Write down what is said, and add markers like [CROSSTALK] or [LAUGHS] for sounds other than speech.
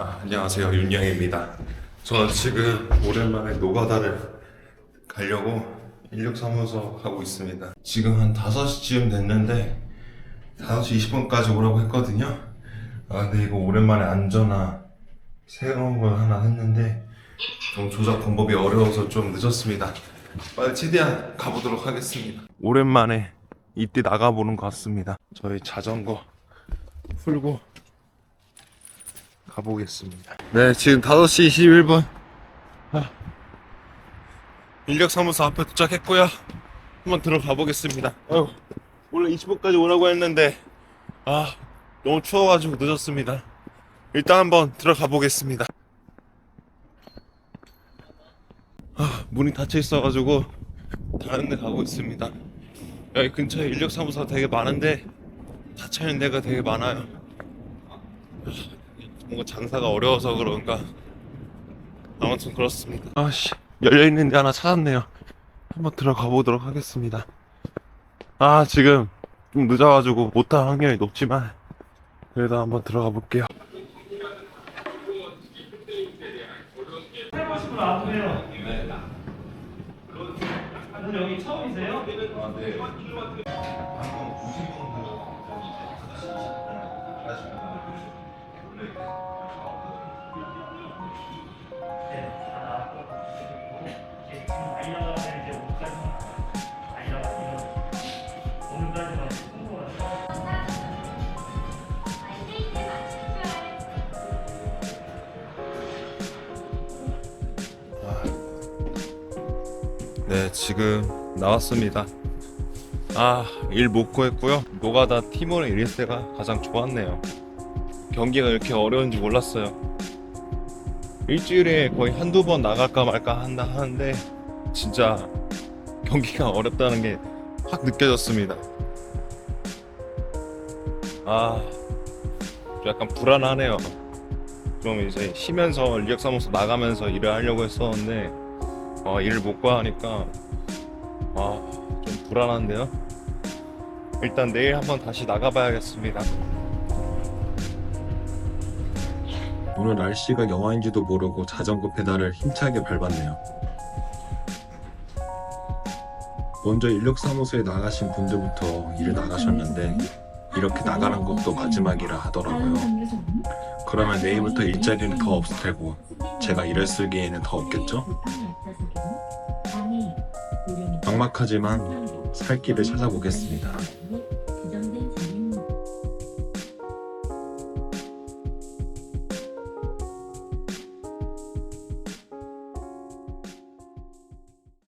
아, 안녕하세요 윤영입니다. 저는 지금 오랜만에 노가다를 가려고 인력사무소 가고 있습니다. 지금 한 5시쯤 됐는데 5시 20분까지 오라고 했거든요. 아 근데 이거 오랜만에 안전화 새로운 걸 하나 했는데 좀 조작 방법이 어려워서 좀 늦었습니다. 빨리 최대한 가보도록 하겠습니다. 오랜만에 이때 나가보는 것 같습니다. 저희 자전거 풀고 가보겠습니다. 네, 지금 5시 21분. 아, 인력사무소 앞에 도착했고요. 한번 들어가 보겠습니다. 원래 20분까지 오라고 했는데, 아, 너무 추워가지고 늦었습니다. 일단 한번 들어가 보겠습니다. 아, 문이 닫혀 있어가지고 다른 데 가고 있습니다. 여기 근처에 인력사무소 되게 많은데 닫혀 있는 데가 되게 많아요. 뭔가 장사가 어려워서 그런가 아무튼 그렇습니다 아씨 열려있는 데 하나 찾았네요 한번 들어가 보도록 하겠습니다 아 지금 좀 늦어가지고 못할 확률이 높지만 그래도 한번 들어가 볼게요 아무래요? 네. 오늘 여기 처음이세요? 네. 네 지금 나왔습니다. 아 일 못 구했고요. 노가다 일할 때가 가장 좋았네요. 경기가 이렇게 어려운지 몰랐어요. 일주일에 거의 한두 번 나갈까 말까 한다 하는데 진짜 경기가 [LAUGHS] 어렵다는 게 확 느껴졌습니다. 아좀 약간 불안하네요. 좀 이제 쉬면서 인력사무소 나가면서 일을 하려고 했었는데 아, 일을 못 구하니까 아, 좀 불안한데요. 일단 내일 한번 다시 나가봐야겠습니다. 오늘 날씨가 영하인지도 모르고 자전거 페달을 힘차게 밟았네요. 먼저 인력사무소에 나가신 분들부터 일을 나가셨는데 이렇게 나가는 것도 마지막이라 하더라고요. 그러면 내일부터 일자리는 더 없을 테고 제가 일을 쓰기에는 더 없겠죠? 막막하지만 살 길을 찾아보겠습니다.